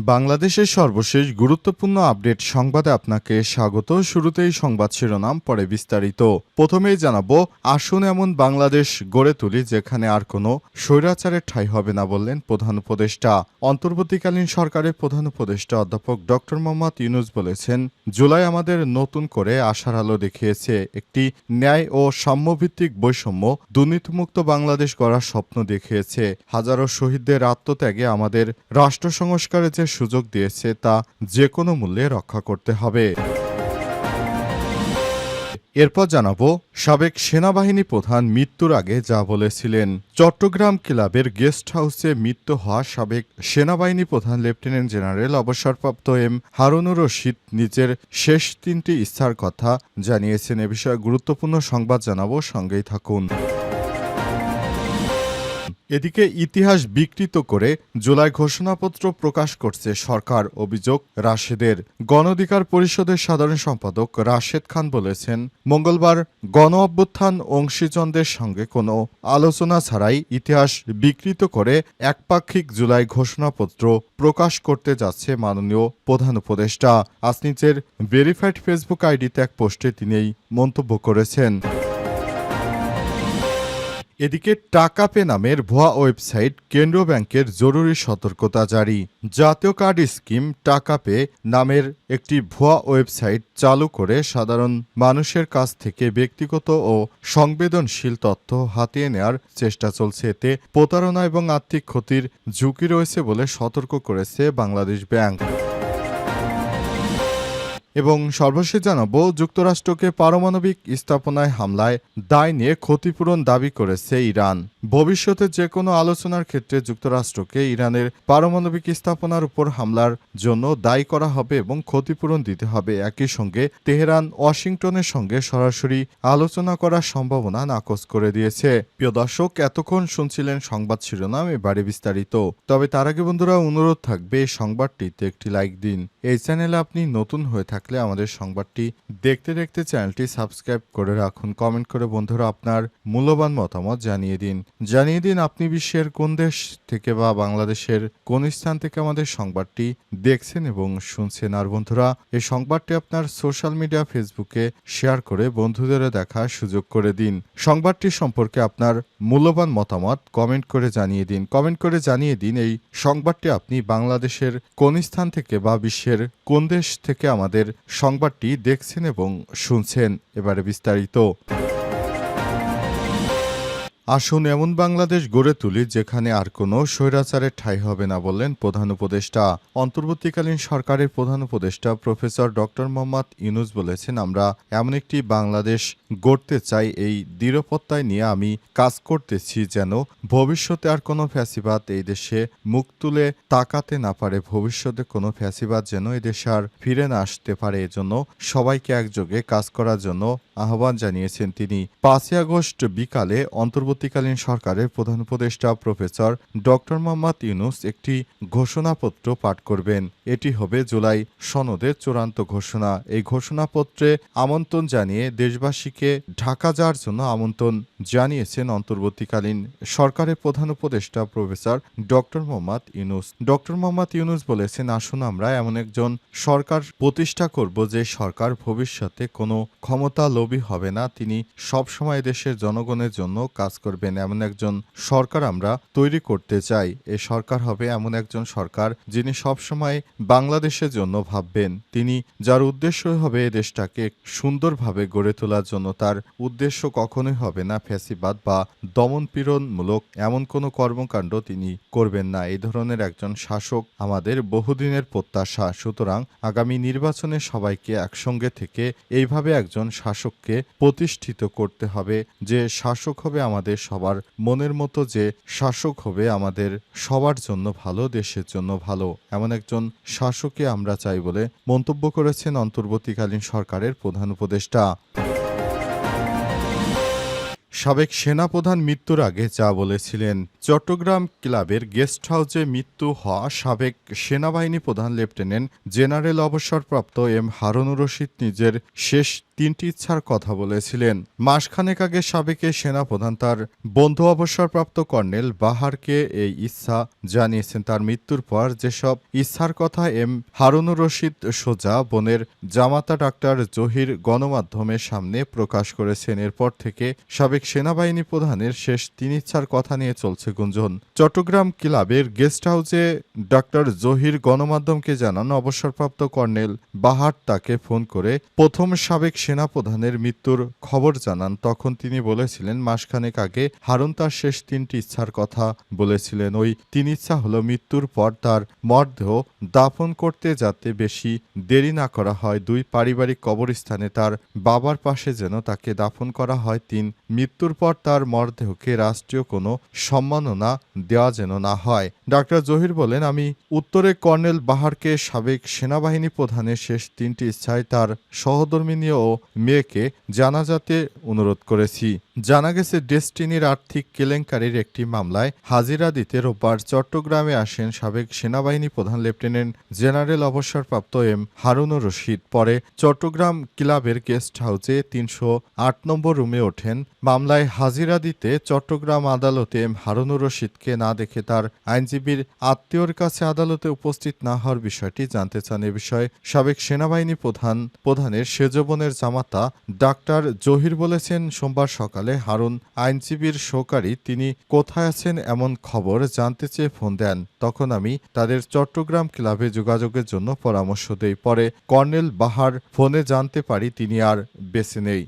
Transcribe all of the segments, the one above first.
বাংলাদেশের সর্বশেষ গুরুত্বপূর্ণ আপডেট সংবাদে আপনাকে স্বাগত। শুরুতেই সংবাদ শিরোনাম, পরে বিস্তারিত। প্রথমেই জানাব, আসুন এমন বাংলাদেশ গড়ে তুলি যেখানে আর কোনো স্বৈরাচারের ঠাঁই হবে না বললেন প্রধান উপদেষ্টা। অন্তর্বর্তীকালীন সরকারের প্রধান উপদেষ্টা অধ্যাপক ডক্টর মোহাম্মদ ইউনুস বলেছেন, জুলাই আমাদের নতুন করে আশার আলো দেখিয়েছে। একটি ন্যায় ও সাম্যভিত্তিক বৈষম্য দুর্নীতিমুক্ত বাংলাদেশ গড়ার স্বপ্ন দেখিয়েছে। হাজারো শহীদদের আত্মত্যাগে আমাদের রাষ্ট্র সংস্কারের যে সুযোগ দিয়েছে তা যে কোনো মূল্যে রক্ষা করতে হবে। এরপর জানাব, সাবেক সেনাবাহিনী প্রধান মৃত্যুর আগে যা বলেছিলেন। চট্টগ্রাম ক্লাবের গেস্ট হাউসে মৃত্যু হওয়া সাবেক সেনাবাহিনী প্রধান লেফটেন্যান্ট জেনারেল অবসরপ্রাপ্ত এম হারুনুর রশিদ নিজের শেষ তিনটি ইচ্ছার কথা জানিয়েছেন। এ বিষয়ে গুরুত্বপূর্ণ সংবাদ জানাব, সঙ্গেই থাকুন। এদিকে ইতিহাস বিকৃত করে জুলাই ঘোষণাপত্র প্রকাশ করছে সরকার, অভিযোগ রাশেদের। গণ অধিকার পরিষদের সাধারণ সম্পাদক রাশেদ খান বলেছেন, মঙ্গলবার গণ অভ্যুত্থান অংশীজনদের সঙ্গে কোনো আলোচনা ছাড়াই ইতিহাস বিকৃত করে একপাক্ষিক জুলাই ঘোষণাপত্র প্রকাশ করতে যাচ্ছে মাননীয় প্রধান উপদেষ্টা। আজ নিজের ভেরিফাইড ফেসবুক আইডিতে এক পোস্টে তিনি এই মন্তব্য করেছেন। এদিকে টাকা পে নামের ভুয়া ওয়েবসাইট কেন্দ্রীয় ব্যাংকের জরুরি সতর্কতা জারি। জাতীয় কার্ড স্কিম টাকা পে নামের একটি ভুয়া ওয়েবসাইট চালু করে সাধারণ মানুষের কাছ থেকে ব্যক্তিগত ও সংবেদনশীল তথ্য হাতিয়ে নেওয়ার চেষ্টা চলছে। এতে প্রতারণা এবং আর্থিক ক্ষতির ঝুঁকি রয়েছে বলে সতর্ক করেছে বাংলাদেশ ব্যাংক। এবং সর্বশেষ জানাব, যুক্তরাষ্ট্রকে পারমাণবিক স্থাপনায় হামলায় দায় নিয়ে ক্ষতিপূরণ দাবি করেছে ইরান। ভবিষ্যতে যে কোনো আলোচনার ক্ষেত্রে যুক্তরাষ্ট্রকে ইরানের পারমাণবিক স্থাপনার উপর হামলার জন্য দায়ী করা হবে এবং ক্ষতিপূরণ দিতে হবে। একই সঙ্গে তেহরান, ওয়াশিংটনের সঙ্গে সরাসরি আলোচনা করার সম্ভাবনা নাকচ করে দিয়েছে। প্রিয় দর্শক, এতক্ষণ শুনছিলেন সংবাদ শিরোনাম এবারে বিস্তারিত। তবে তার আগে বন্ধুরা, অনুরোধ থাকবে সংবাদটিতে একটি লাইক দিন। এই চ্যানেলে আপনি নতুন হয়ে থাকলে আমাদের সংবাদটি দেখতে দেখতে চ্যানেলটি সাবস্ক্রাইব করে রাখুন। কমেন্ট করে বন্ধুরা আপনার মূল্যবান মতামত জানিয়ে দিন। জানিয়ে দিন আপনি বিশ্বের কোন দেশ থেকে বা বাংলাদেশের কোন স্থান থেকে আমাদের সংবাদটি দেখছেন এবং শুনছেন। আর বন্ধুরা, এই সংবাদটি আপনার সোশ্যাল মিডিয়া, ফেসবুকে শেয়ার করে বন্ধুদের দেখার সুযোগ করে দিন। সংবাদটি সম্পর্কে আপনার মূল্যবান মতামত কমেন্ট করে জানিয়ে দিন। কমেন্ট করে জানিয়ে দিন এই সংবাদটি আপনি বাংলাদেশের কোন স্থান থেকে বা বিশ্বের কোন দেশ থেকে আমাদের সংবাদটি দেখছেন এবং শুনছেন। এবারে বিস্তারিত। আসুন এমন বাংলাদেশ গড়ে তুলি যেখানে আর কোনো স্বৈরাচারের ঠাঁই হবে না বললেন প্রধান উপদেষ্টা। অন্তর্বর্তীকালীন সরকারের প্রধান উপদেষ্টা প্রফেসর ডক্টর মোহাম্মদ ইউনুস বলেছেন, আমরা এমন একটি বাংলাদেশ গড়তে চাই, এই দৃঢ়পত্তায় নিয়ে আমি কাজ করতেছি যেন ভবিষ্যতে আর কোনো ফ্যাসিবাদ এই দেশে মুখ তুলে তাকাতে না পারে, ভবিষ্যতে কোনো ফ্যাসিবাদ যেন এই দেশে আর ফিরে না আসতে পারে। এজন্য সবাইকে একযোগে কাজ করার জন্য আহ্বান জানিয়েছেন তিনি। পাঁচই আগস্ট বিকালে অন্তর্বর্তীকালীন সরকারের প্রধান উপদেষ্টা প্রফেসর ডক্টর মোহাম্মদ ইউনুস একটি ঘোষণাপত্র পাঠ করবেন। এটি হবে জুলাই সনদের চূড়ান্ত ঘোষণা। এই ঘোষণাপত্রে আমন্ত্রণ জানিয়ে দেশবাসীকে ঢাকা যাওয়ার জন্য আমন্ত্রণ জানিয়েছেন অন্তর্বর্তীকালীন সরকারের প্রধান উপদেষ্টা professor doctor Mohammad Yunus. Doctor Mohammad Yunus বলেছেন, আসুন আমরা এমন একজন সরকার প্রতিষ্ঠা করব যে সরকার ভবিষ্যতে কোনো ক্ষমতা লোভী হবে না। তিনি সবসময় দেশের জনগণের জন্য কাজ করবেন, এমন একজন সরকার আমরা তৈরি করতে চাই। এ সরকার হবে এমন একজন সরকার যিনি সবসময় বাংলাদেশের জন্য ভাববেন। তিনি যার উদ্দেশ্য হবে দেশটাকে সুন্দরভাবে গড়ে তোলার জন্য, তার উদ্দেশ্য কখনোই হবে না ফ্যাসিবাদ বা দমন পীড়নমূলক এমন কোনো কর্মকাণ্ড তিনি করবেন না। এই ধরনের একজন শাসক আমাদের বহুদিনের প্রত্যাশা। সুতরাং আগামী নির্বাচনে সবাইকে একসঙ্গে থেকে এইভাবে একজন শাসককে প্রতিষ্ঠিত করতে হবে। যে শাসক হবে আমাদের সবার মনের মতো যে শাসক হবে আমাদের সবার জন্য ভালো, দেশের জন্য ভালো। এমন একজন শাসককে আমরা চাই বলে মন্তব্য করেছেন অন্তর্বর্তীকালীন সরকারের প্রধান উপদেষ্টা। সাবেক সেনাপ্রধান মৃত্যুর আগে যা বলেছিলেন, চট্টগ্রাম ক্লাবের গেস্ট হাউসে মৃত্যু হওয়া সাবেক সেনাবাহিনী প্রধান লেফটেন্যান্ট জেনারেল অবসরপ্রাপ্ত এম হারুনুর রশিদ নিজের শেষ তিনটি ইচ্ছার কথা বলেছিলেন। মাসখানেক আগে সাবেক সেনাপ্রধান তার বন্ধু অবসরপ্রাপ্ত কর্নেল বাহারকে এই ইচ্ছা জানিয়েছেন। তার মৃত্যুর পর যেসব ইচ্ছার কথা এম হারুনুর রশিদ সোজা বোনের জামাতা ডাক্তার জহির গণমাধ্যমের সামনে প্রকাশ করেছেন। এরপর থেকে সাবেক সেনাবাহিনী প্রধানের শেষ তিন ইচ্ছার কথা নিয়ে চলছে গুঞ্জন। চট্টগ্রাম ক্লাবের গেস্ট হাউসে ডাক্তার জহির গণমাধ্যমকে জানান, অবসরপ্রাপ্ত কর্নেল বাহার তাকে ফোন করে প্রথম সাবেক সেনাপ্রধানের মৃত্যুর খবর জানান, তখন তিনি বলেছিলেন, মাসখানেক আগে হারুন তার শেষ তিনটি ইচ্ছার কথা বলেছিলেন। ওই তিন ইচ্ছা হলো মৃত্যুর পর তার মরদেহ দাফন করতে যাতে বেশি দেরি না করা হয়। দুই পারিবারিক কবরস্থানে তার বাবার পাশে যেন তাকে দাফন করা হয়। তিন, মৃত্যুর পর তার মরদেহকে রাষ্ট্রীয় কোনো সম্মাননা দেওয়া যেন না হয়। ডাক্তার জহির বলেন, আমি উত্তরে কর্নেল বাহারকে সাবেক সেনাবাহিনী প্রধানের শেষ তিনটি ইচ্ছায় তার সহধর্মিনী ও মেয়েকে জানাজাতে অনুরোধ করেছি। জানা গেছে, ডেস্টিনির আর্থিক কেলেঙ্কারির একটি মামলায় হাজিরা দিতে রোববার চট্টগ্রামে আসেন সাবেক সেনাবাহিনী প্রধান লেফটেন্যান্ট জেনারেল অবসরপ্রাপ্ত এম হারুনুর রশিদ। পরে চট্টগ্রাম ক্লাবের গেস্ট হাউসে তিনশো আট নম্বর রুমে ওঠেন। মামলায় হাজিরা দিতে চট্টগ্রাম আদালতে এম হারুনুর রশিদকে না দেখে তার আইনজীবীর আত্মীয়র কাছে আদালতে উপস্থিত না হওয়ার বিষয়টি জানতে চান। এ বিষয়ে সাবেক সেনাবাহিনী প্রধান, প্রধানের সেজবনের জামাতা ডাক্তার জহির বলেছেন, সোমবার সকালে হারুন আইনজীবীর সহকারী তিনি কোথায় আছেন এমন খবর জানতে চেয়ে ফোন দেন। তখন আমি তাদের চট্টগ্রাম ক্লাবে যোগাযোগের জন্য পরামর্শ দেই। পরে কর্নেল বাহার ফোনে জানতে পারি তিনি আর বেছে নেই।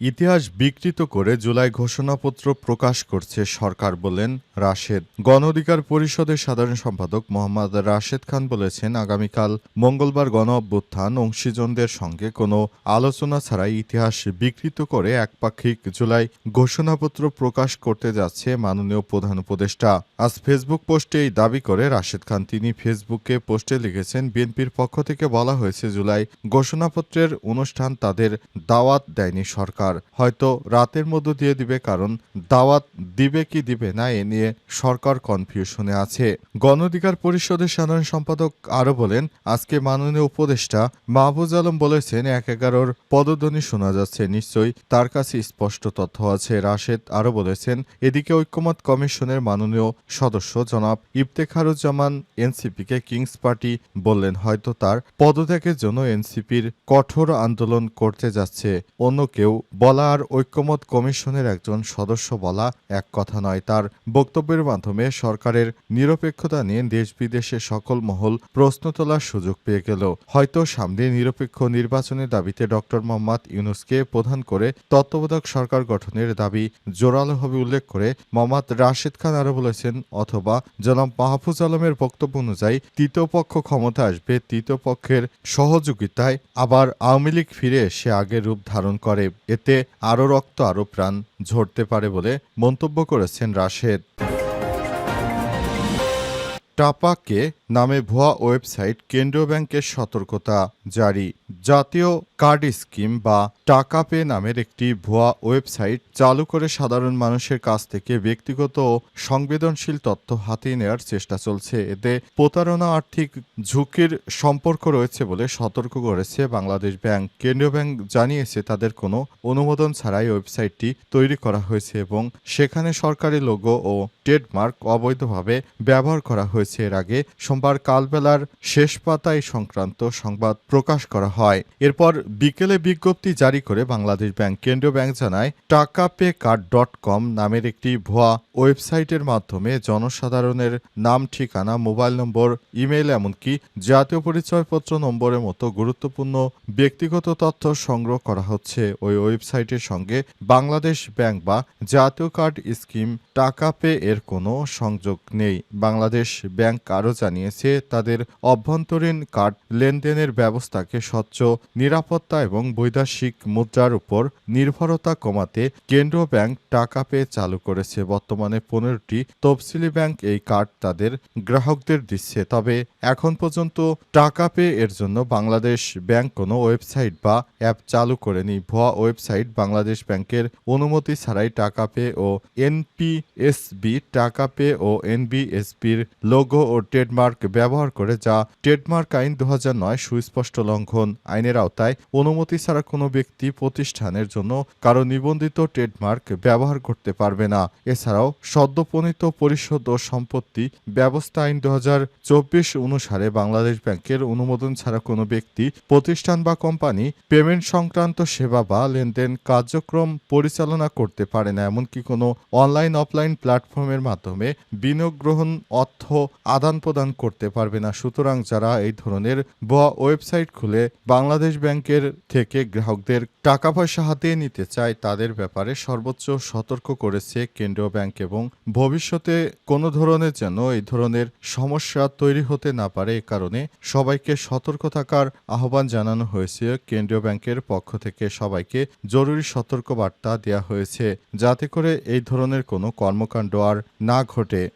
ইতিহাস বিকৃত করে জুলাই ঘোষণাপত্র প্রকাশ করছে সরকার বলেন রাশেদ। গণ অধিকার পরিষদের সাধারণ সম্পাদক মোহাম্মদ রাশেদ খান বলেছেন, আগামীকাল মঙ্গলবার গণ অভ্যুত্থান অংশীজনদের সঙ্গে কোনো আলোচনা ছাড়াই ইতিহাস বিকৃত করে একপাক্ষিক জুলাই ঘোষণাপত্র প্রকাশ করতে যাচ্ছে মাননীয় প্রধান উপদেষ্টা। আজ ফেসবুক পোস্টে এই দাবি করে রাশেদ খান, তিনি ফেসবুকে পোস্টে লিখেছেন, বিএনপির পক্ষ থেকে বলা হয়েছে, জুলাই ঘোষণাপত্রের অনুষ্ঠান তাদের দাওয়াত দেয়নি সরকার। হয়তো রাতের মধ্য দিয়ে দিবে, কারণ দাওয়াত দিবে কি দিবে না, এ নিয়ে সরকার কনফিউশনে আছে। গণ অধিকার পরিষদের সাধারণ সম্পাদক আরও বলেন, আজকে মাননীয় উপদেষ্টা মাহবুজ আলম বলেছেন, এক এগারোর পদধ্বনি শোনা যাচ্ছে। নিশ্চয়ই তার কাছে স্পষ্ট তথ্য আছে। রাশেদ আরও বলেছেন, এদিকে ঐক্যমত কমিশনের মাননীয় সদস্য জনাব ইফতেখারুজ্জামান এনসিপিকে কিংস পার্টি বললেন, হয়তো তার পদত্যাগের জন্য এনসিপির কঠোর আন্দোলন করতে যাচ্ছে। অন্য কেউ বলা আর ঐক্যমত কমিশনের একজন সদস্য বলা এক কথা নয়। তার বক্তব্যের মাধ্যমে সরকারের নিরপেক্ষতা নিয়ে দেশ বিদেশে সকল মহল প্রশ্ন তোলার সুযোগ পেয়ে গেল। হয়তো সামনে নিরপেক্ষ নির্বাচনের দাবিতে ডক্টর মোহাম্মদ ইউনুসকে প্রধান করে তত্ত্বাবধায়ক সরকার গঠনের দাবি জোরালোভাবে উল্লেখ করে মোহাম্মদ রাশেদ খান আরও বলেছেন, অথবা জনাব মাহফুজ আলমের বক্তব্য অনুযায়ী তৃতীয় পক্ষ ক্ষমতা আসবে, তৃতীয় পক্ষের সহযোগিতায় আবার আওয়ামী লীগ ফিরে এসে আগের রূপ ধারণ করে। এতে আরও রক্ত আরও প্রাণ ঝরতে পারে বলে মন্তব্য করেছেন রাশেদ। টাপাকে নামে ভুয়া ওয়েবসাইট কেন্দ্রীয় ব্যাংকের সতর্কতা জারি। জাতীয় কার্ড স্কিম বা টাকা পে নামের একটি ভুয়া ওয়েবসাইট চালু করে সাধারণ মানুষের কাছ থেকে ব্যক্তিগত সংবেদনশীল তথ্য হাতিয়ে নেওয়ার চেষ্টা চলছে। এতে প্রতারণা আর্থিক ঝুঁকির সম্পর্ক রয়েছে বলে সতর্ক করেছে বাংলাদেশ ব্যাংক। কেন্দ্রীয় ব্যাংক জানিয়েছে, তাদের কোনো অনুমোদন ছাড়াই ওয়েবসাইটটি তৈরি করা হয়েছে এবং সেখানে সরকারি লোগো ও ট্রেডমার্ক অবৈধভাবে ব্যবহার করা হয়েছে। এর আগে সোমবার কালবেলার শেষ পাতায় সংক্রান্ত সংবাদ প্রকাশ করা হয়। এরপর বিকেলে বিজ্ঞপ্তি জারি করে বাংলাদেশ ব্যাংক কেন্দ্রীয় ব্যাংক জানায়, টাকা পে কার্ড ডট কম নামের একটি ভুয়া ওয়েবসাইটের মাধ্যমে জনসাধারণের নাম, ঠিকানা, মোবাইল নম্বর, ইমেইল এমনকি জাতীয় পরিচয়পত্র নম্বরের মতো গুরুত্বপূর্ণ ব্যক্তিগত তথ্য সংগ্রহ করা হচ্ছে। ওই ওয়েবসাইটের সঙ্গে বাংলাদেশ ব্যাংক বা জাতীয় কার্ড স্কিম, টাকা পে এর কোনো সংযোগ নেই। বাংলাদেশ ব্যাংক আরও জানিয়েছে, তাদের অভ্যন্তরীণ কার্ড লেনদেনের ব্যবস্থাকে স্বচ্ছ, নিরাপত্তা এবং বৈদেশিক মুদ্রার উপর নির্ভরতা কমাতে কেন্দ্রীয় ব্যাংক টাকা পেয়ে চালু করেছে। বর্তমানে পনেরোটি তফসিলি ব্যাংক এই কার্ড তাদের গ্রাহকদের দিচ্ছে। তবে এখন পর্যন্ত টাকা পে এর জন্য বাংলাদেশ ব্যাংক কোনো ওয়েবসাইট বা অ্যাপ চালু করেনি। ভুয়া ওয়েবসাইট বাংলাদেশ ব্যাংকের অনুমতি ছাড়াই টাকা পে ও এনপিএসবি, টাকা পে ও এনবিএসবির লোগো লোগো ও ট্রেডমার্ক ব্যবহার করে যা ট্রেডমার্ক আইন দু সুস্পষ্ট লঙ্ঘন। আইনের আওতায় অনুমতি ছাড়া কোনো ব্যক্তি প্রতিষ্ঠানের জন্য কারও নিবন্ধিত ট্রেডমার্ক ব্যবহার করতে পারবে না। এছাড়াও সদ্যপ্রণীত পরিশোধ ও সম্পত্তি ব্যবস্থা আইন দু হাজার চব্বিশ অনুসারে বাংলাদেশ ব্যাংকের অনুমোদন ছাড়া কোনো ব্যক্তি, প্রতিষ্ঠান বা কোম্পানি পেমেন্ট সংক্রান্ত সেবা বা লেনদেন কার্যক্রম পরিচালনা করতে পারে না। এমনকি কোনো অনলাইন অফলাইন প্ল্যাটফর্মের মাধ্যমে বিনিয়োগ গ্রহণ, অর্থ আদান প্রদান করতে পারবে না। সুতরাং যারা এই ধরনের ভুয়া ওয়েবসাইট খুলে বাংলাদেশ ব্যাংকের থেকে গ্রাহকদের টাকা পয়সা হাতিয়ে নিতে চায়, তাদের ব্যাপারে সর্বোচ্চ সতর্ক করেছে কেন্দ্রীয় ব্যাংক এবং ভবিষ্যতে কোনো ধরনের যেন এই ধরনের সমস্যা তৈরি হতে না পারে এ কারণে সবাইকে সতর্ক থাকার আহ্বান জানানো হয়েছে। কেন্দ্রীয় ব্যাংকের পক্ষ থেকে সবাইকে জরুরি সতর্ক বার্তা দেওয়া হয়েছে। যাতে করে এই ধরনের কোনো কর্মকাণ্ড আর না ঘটে।